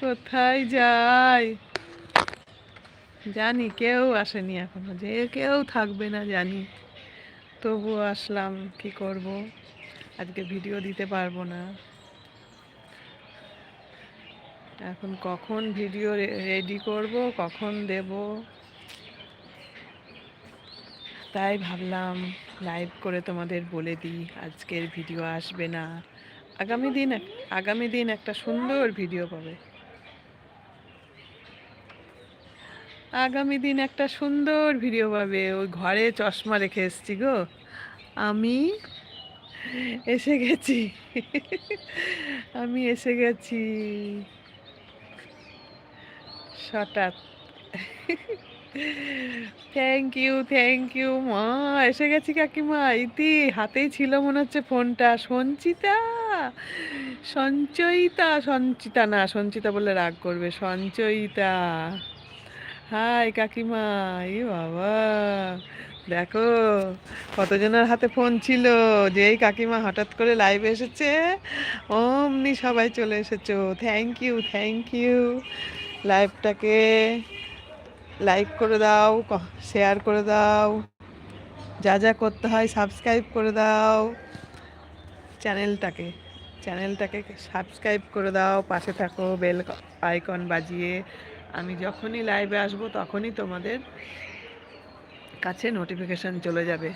কোথায় যাই? জানি কেউ আসেনি এখনও, যে কেউ থাকবে না জানি। তবুও আসলাম, কি করব? আজকে ভিডিও দিতে পারব না। এখন কখন ভিডিও রেডি করব, কখন দেব? তাই ভাবলাম লাইভ করে তোমাদের বলে দিই, আজকের ভিডিও আসবে না। আগামী দিন আগামী দিন একটা সুন্দর ভিডিও পাবে। আগামী দিন একটা সুন্দর ভিডিও পাবে। ওই ঘরে চশমা রেখে এসছি গো। আমি এসে গেছি। আমি এসে গেছি। হঠাৎ থ্যাংক ইউ থ্যাংক ইউ মা। এসে গেছি কাকিমা। ইতি, হাতেই ছিল মনে হচ্ছে ফোনটা। সঞ্চিতা, সঞ্চয়িতা, সঞ্চিতা না, সঞ্চিতা বলে রাগ করবে। সঞ্চয়িতা। হাই কাকিমা ই বাবা। দেখো, কতজনের হাতে ফোন ছিল? যে এই কাকিমা হঠাৎ করে লাইভে এসেছে, অমনি সবাই চলে এসেছ। থ্যাংক ইউ থ্যাংক ইউ লাইভটাকে লাইক করে দাও শেয়ার করে দাও। যা যা করতে হয় সাবস্ক্রাইব করে দাও। চ্যানেলটাকে চ্যানেলটাকে সাবস্ক্রাইব করে দাও। পাশে থাকো বেল আইকন বাজিয়ে। আমি যখনই লাইভে আসব, তখনই তোমাদের কাছে নোটিফিকেশান চলে যাবে।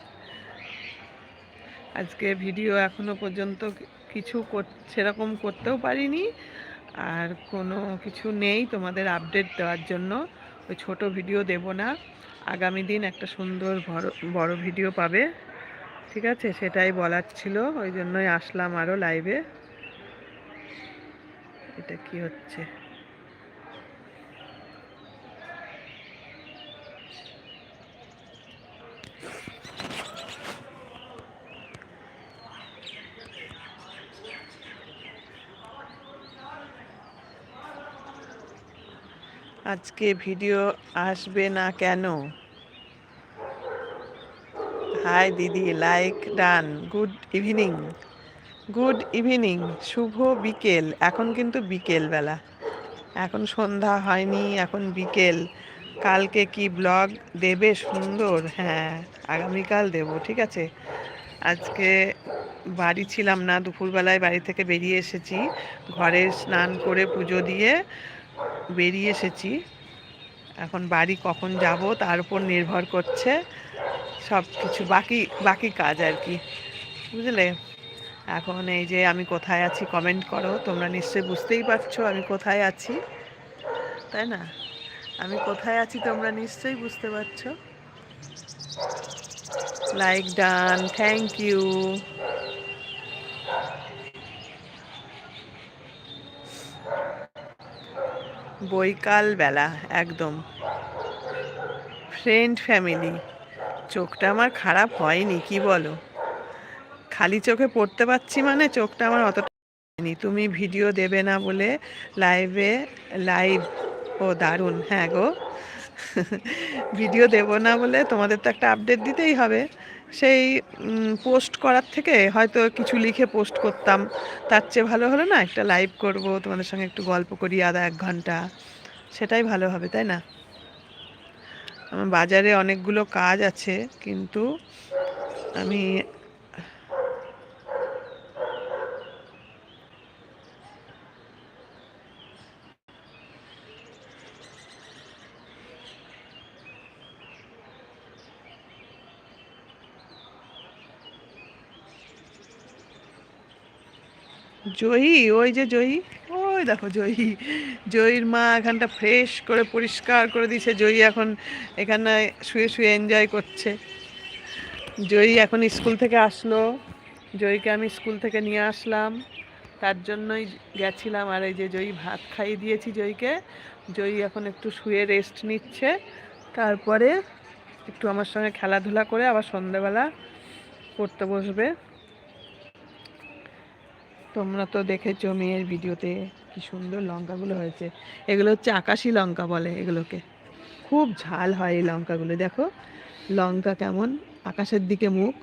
আজকে ভিডিও এখনও পর্যন্ত কিছু সেরকম করতেও পারিনি। আর কোনো কিছু নেই তোমাদের আপডেট দেওয়ার জন্য। ওই ছোট ভিডিও দেব না। আগামী দিন একটা সুন্দর বড় বড় ভিডিও পাবে। ঠিক আছে? সেটাই বলার ছিল। ওই জন্যই আসলাম আরও লাইভে এটা কি হচ্ছে? আজকে ভিডিও আসবে না কেন? হাই দিদি, like done. Good evening. Good evening, শুভ বিকেল। এখন কিন্তু বিকেল বেলা এখন সন্ধ্যা হয়নি, এখন বিকেল। কালকে কি ব্লগ দেবে সুন্দর? হ্যাঁ আগামীকাল দেব, ঠিক আছে? আজকে বাড়ি ছিলাম না, দুপুরবেলায় বাড়ি থেকে বেরিয়ে এসেছি। ঘরে স্নান করে পুজো দিয়ে বেরিয়ে এসেছি। এখন বাড়ি কখন যাব তার উপর নির্ভর করছে সব কিছু। বাকি বাকি কাজ আর কি, বুঝলে? এখন এই যে আমি কোথায় আছি কমেন্ট করো, তোমরা নিশ্চয়ই বুঝতেই পারছ আমি কোথায় আছি, তাই না? আমি কোথায় আছি তোমরা নিশ্চয়ই বুঝতে পারছ। লাইক ডান থ্যাংক ইউ বৈকাল বেলা একদম। ফ্রেন্ড ফ্যামিলি চোখটা আমার খারাপ হয়নি, কি বলো? খালি চোখে পড়তে পারছি মানে চোখটা আমার অতটা হয়নি। তুমি ভিডিও দেবে না বলে লাইভে লাইভ ও দারুণ হ্যাঁ গো। ভিডিও দেব না বলে তোমাদের তো একটা আপডেট দিতেই হবে। সেই পোস্ট করার থেকে হয়তো কিছু লিখে পোস্ট করতাম। তার চেয়ে ভালো হলো না, একটা লাইভ করব, তোমাদের সঙ্গে একটু গল্প করি আধা এক ঘণ্টা। সেটাই ভালো হবে, তাই না? আমার বাজারে অনেকগুলো কাজ আছে, কিন্তু আমি জয়ী, ওই যে জয়ী, ওই দেখো জয়ী। জয়ীর মা এখানটা ফ্রেশ করে পরিষ্কার করে দিয়েছে। জয়ী এখন এখানে শুয়ে শুয়ে এনজয় করছে। জয়ী এখন স্কুল থেকে আসলো। জয়ীকে আমি স্কুল থেকে নিয়ে আসলাম। তার জন্যই গেছিলাম আর এই যে জয়ী ভাত খাইয়ে দিয়েছি জয়ীকে। জয়ী এখন একটু শুয়ে রেস্ট নিচ্ছে। তারপরে একটু আমার সঙ্গে খেলাধুলা করে আবার সন্ধেবেলা পড়তে বসবে। তোমরা তো দেখেছ মেয়ের ভিডিওতে কি সুন্দর লঙ্কাগুলো হয়েছে। এগুলো হচ্ছে আকাশি লঙ্কা বলে এগুলোকে। খুব ঝাল হয় এই লঙ্কাগুলো, দেখো। লঙ্কা কেমন, আকাশের দিকে মুখ।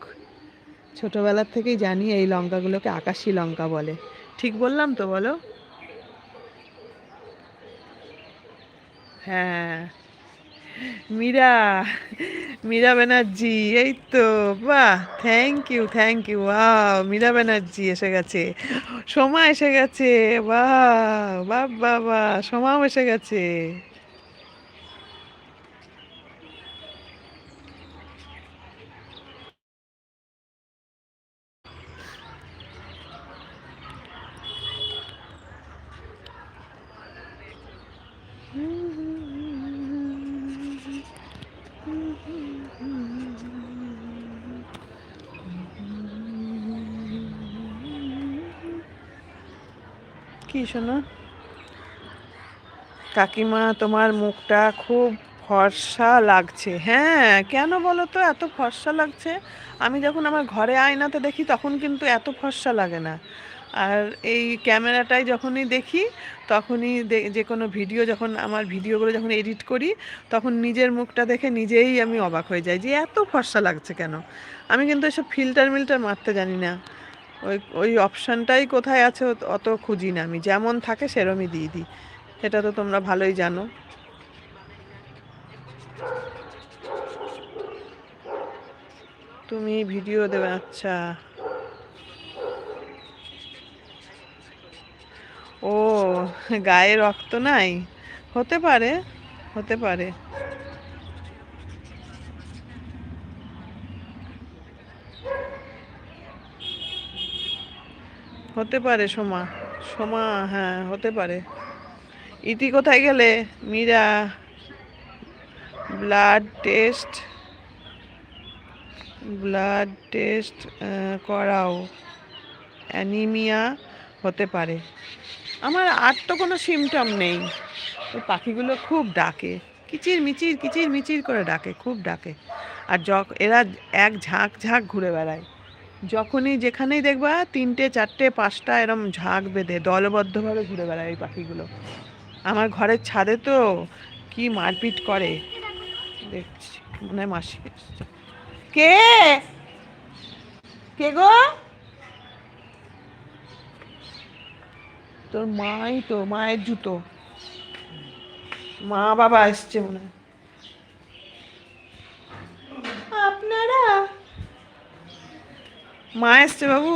ছোটোবেলার থেকেই জানি এই লঙ্কাগুলোকে আকাশি লঙ্কা বলে। ঠিক বললাম তো বলো? হ্যাঁ। মীরা মীরা ব্যানার্জি এই তো, বাহ thank you thank you wow Meera Banerjee এসে গেছে। সোমা এসে গেছে বাহ বাহ বাহ, সোমাও এসে গেছে। কি শোনো? কাকিমা, তোমার মুখটা খুব ফর্সা লাগছে। হ্যাঁ কেন বলো তো? এত ফর্সা লাগছে। আমি যখন আমার ঘরে আয়নাতে দেখি, তখন কিন্তু এত ফর্সা লাগে না। আর এই ক্যামেরাটায় যখনই দেখি, তখনই যে কোনো ভিডিও যখন, আমার ভিডিওগুলো যখন এডিট করি, তখন নিজের মুখটা দেখে নিজেই আমি অবাক হয়ে যাই যে এত ফর্সা লাগছে কেন? আমি কিন্তু এসব ফিল্টার মিল্টার মারতে জানি না। ওই ওই অপশানটাই কোথায় আছে অত খুঁজি না আমি। যেমন থাকে সেরমই দিয়ে দিই। সেটা তো তোমরা ভালোই জানো। তুমি ভিডিও দেবে আচ্ছা। ও, গায়ে রক্ত নাই? হতে পারে হতে পারে। হতে পারে সোমা। সোমা হ্যাঁ হতে পারে। ইতি কোথায় গেলে? Meera blood test blood test করাও। অ্যানিমিয়া হতে পারে। আমার আর তো কোনো সিমটম নেই। ওই পাখিগুলো খুব ডাকে। কিচির মিচির কিচির মিচির করে ডাকে, খুব ডাকে। আর যখ এরা এক ঝাঁক ঝাঁক ঘুরে বেড়ায়। যখনই যেখানেই দেখবা তিনটে, চারটে, পাঁচটা এরম ঝাঁক বেঁধে দলবদ্ধভাবে ঘুরে বেড়ায় এই পাখিগুলো। আমার ঘরের ছাদে তো কি মারপিট করে। দেখছি, মনে হয় মাসি কে? কে গো? তোর মাই তো, মায়ের জুতো। মা বাবা এসছে মনে হয়। মা এসছে বাবু।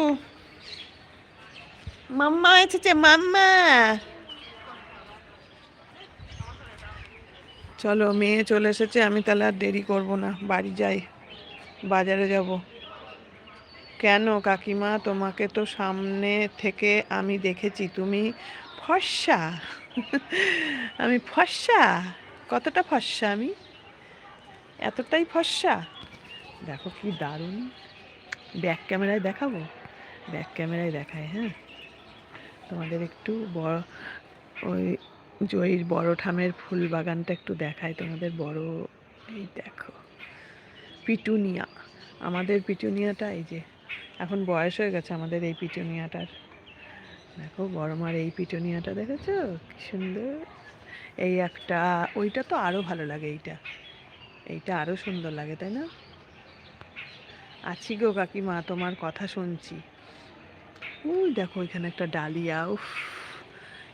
মাম্মা এসেছে মাম্মা। চলো মেয়ে চলে এসেছে আমি তাহলে আর দেরি করব না। বাড়ি যাই বাজারে যাব। কেন কাকিমা তোমাকে তো সামনে থেকে আমি দেখেছি তুমি ফর্সা। আমি ফর্সা? কতটা ফর্সা আমি? এতটাই ফর্সা? দেখো কি দারুণ। ব্যাক ক্যামেরায় দেখাবো? ব্যাক ক্যামেরায় দেখায় হ্যাঁ? তোমাদের একটু বড় ওই জয়ীর বড় ঠামের ফুল বাগানটা একটু দেখায় তোমাদের বড়। এই দেখো, পিটুনিয়া। আমাদের পিটুনিয়াটা এই যে, এখন বয়স হয়ে গেছে আমাদের এই পিটুনিয়াটার। দেখো বড় মার এই পিটুনিয়াটা দেখেছ? কি সুন্দর। এই একটা, ওইটা তো আরও ভালো লাগে এইটা। এইটা আরও সুন্দর লাগে, তাই না? আছি গো কাকিমা, তোমার কথা শুনছি। ওই দেখো ওইখানে একটা ডালিয়া, উফ।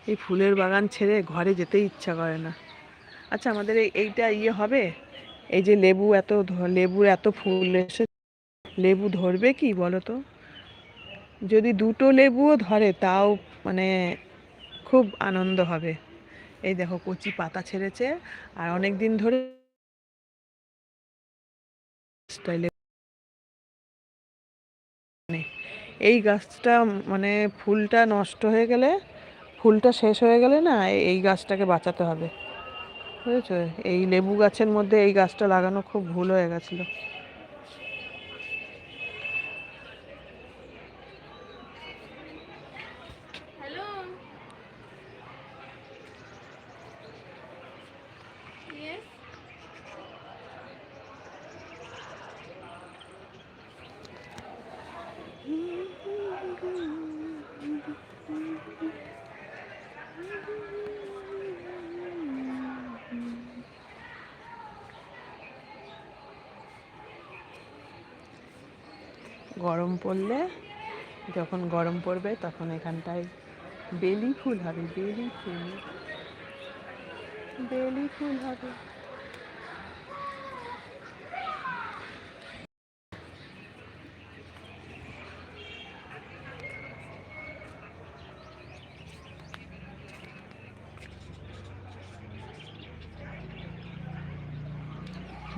এই ফুলের বাগান ছেড়ে ঘরে যেতেই ইচ্ছা করে না। আচ্ছা আমাদের এইটা ইয়ে হবে? এই যে লেবু এত লেবুর এত ফুল এসে, লেবু ধরবে কি বলো তো? যদি দুটো লেবুও ধরে, তাও মানে খুব আনন্দ হবে। এই দেখো কচি পাতা ছেড়েছে, আর অনেক দিন ধরে এই গাছটা মানে ফুলটা নষ্ট হয়ে গেলে, ফুলটা শেষ হয়ে গেলে না এই গাছটাকে বাঁচাতে হবে। বুঝেছ? এই লেবু গাছের মধ্যে এই গাছটা লাগানো খুব ভুল হয়ে গেছিল। গরম পড়লে, যখন গরম পড়বে তখন এখানটায় বেলি ফুল হবে, বেলি ফুল বেলি ফুল হবে।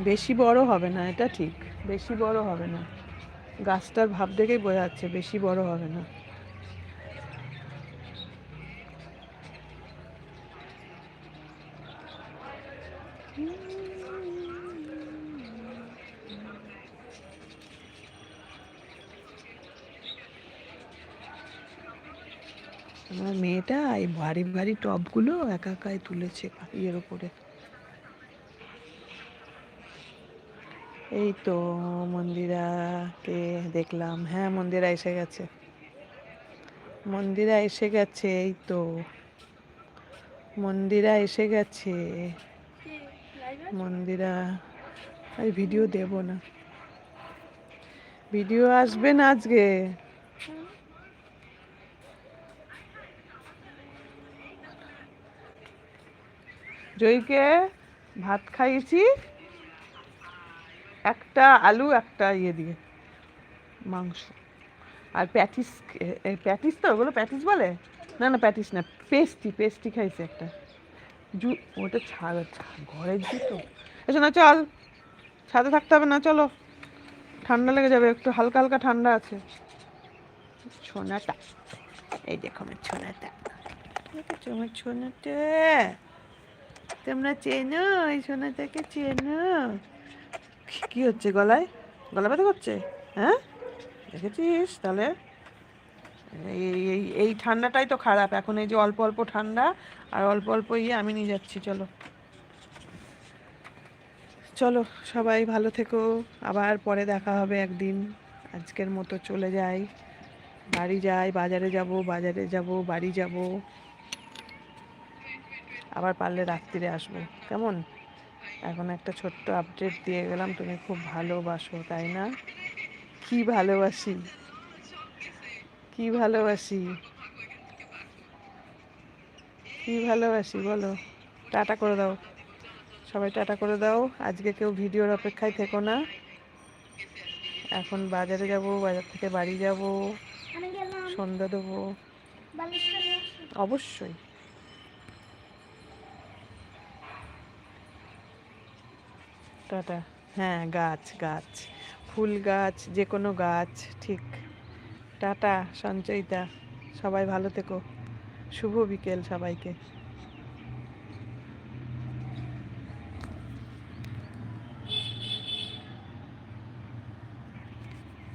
বেশি বড় হবে না, এটা ঠিক, বেশি বড় হবে না। গাছটার ভাব দেখেই বোঝা যাচ্ছে, বেশি বড় হবে না। আমার মেয়েটা এই ভারী ভারী টবগুলো একা একাই তুলেছে ইয়ের ওপরে। এই তো মন্দিরাকে দেখলাম। হ্যাঁ মন্দিরা এসে গেছে। মন্দিরা এসে গেছে, এই তো। মন্দিরা এসে গেছে। মন্দিরা আমি ভিডিও দেব না। ভিডিও আসবে না আজকে। জয়কে ভাত খাইয়েছি। একটা আলু, একটা ইয়ে দিয়ে মাংস। আর প্যাটিস প্যাটিস তো ওগুলো প্যাটিস বলে? না না, প্যাটিস না, পেস্টি পেস্টি খাইছে একটা। জু, ওটা ছাড় ঘরের জুতো এসো, না, চল। ছাদে থাকতে হবে, না, চলো। ঠান্ডা লেগে যাবে, একটু হালকা হালকা ঠান্ডা আছে। ছোনাটা, এই দেখো আমার ছোনাটা। আমার ছোনাটা। তোমরা চেনো, এই সোনাটাকে চেনো? কি হচ্ছে গলায়? গলা ব্যথা করছে? হ্যাঁ? দেখেছিস? তাহলে এই এই ঠান্ডাটাই তো খারাপ। এখন এই যে অল্প অল্প ঠান্ডা আর অল্প অল্প ইয়ে আমি নিয়ে যাচ্ছি, চলো। চলো, সবাই ভালো থেকো। আবার পরে দেখা হবে একদিন। আজকের মতো চলে যাই। বাড়ি যাই, বাজারে যাব বাজারে যাব, বাড়ি যাব। আবার পারলে রাত্রিরে আসব। কেমন? এখন একটা ছোট্ট আপডেট দিয়ে গেলাম তুমি খুব ভালোবাসো তাই না? কি ভালোবাসি? কি ভালোবাসি? কি ভালোবাসি বলো? টাটা করে দাও। সবাই টাটা করে দাও। আজকে কেউ ভিডিওর অপেক্ষায় থেকো না। এখন বাজারে যাব বাজার থেকে বাড়ি যাব সন্ধ্যা দেবো। অবশ্যই। টাটা হ্যাঁ গাছ গাছ। ফুল গাছ যে কোনো গাছ, ঠিক। টাটা, সঞ্চয়িতা। সবাই ভালো থেকো। শুভ বিকেল সবাইকে।